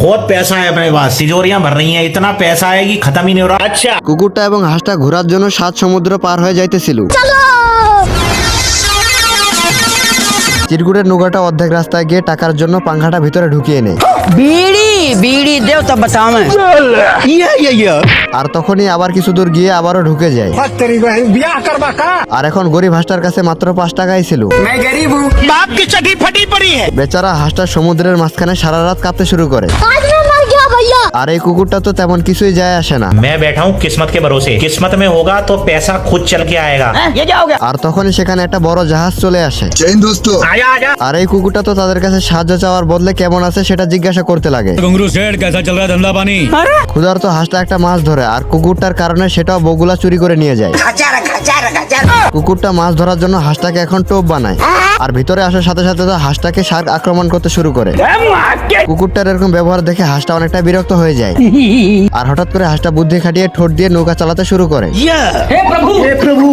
बहुत पैसा है अपने पास तिजोरियां भर रही हैं इतना पैसा है कि खत्म ही नहीं हो रहा अच्छा কুকুরটা এবং হাঁসটা ঘোরার জন্য সাত সমুদ্র পার হয়ে যাইতেছিল চিরগুড়ের নুগাটা অর্ধেক রাস্তায় গিয়ে টাকার জন্য পাংখাটা ভিতরে ঢুকিয়ে নেয় বিড়ি বিড়ি দেও বাতাও আর তখনই আবার কিছু দূর গিয়ে আবারও ঢুকে যায়। আর এখন গরিব হাসটার কাছে মাত্র পাঁচ টাকাই ছিল। বেচারা হাসটা সমুদ্রের মাঝখানে সারা রাত কাঁপতে শুরু করে। আর এই কুকুরটা তো তেমন কিছুই যায় আসে না मैं बैठा हूँ किस्मत के भरोसे किस्मत में होगा तो पैसा खुद चल के आएगा ये क्या हो गया আর তখনই সেখানে একটা বড় জাহাজ চলে আসে आजा आजा আর এই কুকুরটা তো তাদের কাছে সাহায্য চাওয়ার বদলে কেমন আছে সেটা জিজ্ঞাসা করতে লাগে घुंगरू सेठ कैसा चल रहा है धंधा पानी ক্ষুধার্ত হাঁসটা একটা মাছ ধরে আর কুকুরটার কারণে সেটাও বগুলা চুরি করে নিয়ে যায় কুকুরটা মাছ ধরার জন্য হাঁসটাকে এখন টোপ বানায় আর ভিতরে আসার সাথে সাথে তো হাঁসটাকে শার্ক আক্রমণ করতে শুরু করে। কুকুরটার এরকম ব্যবহার দেখে হাঁসটা অনেকটা বিরক্ত হয়ে যায়। আর হঠাৎ করে হাঁসটা বুদ্ধি খাটিয়ে ঠোঁট দিয়ে নৌকা চালাতে শুরু করে। হে প্রভু! হে প্রভু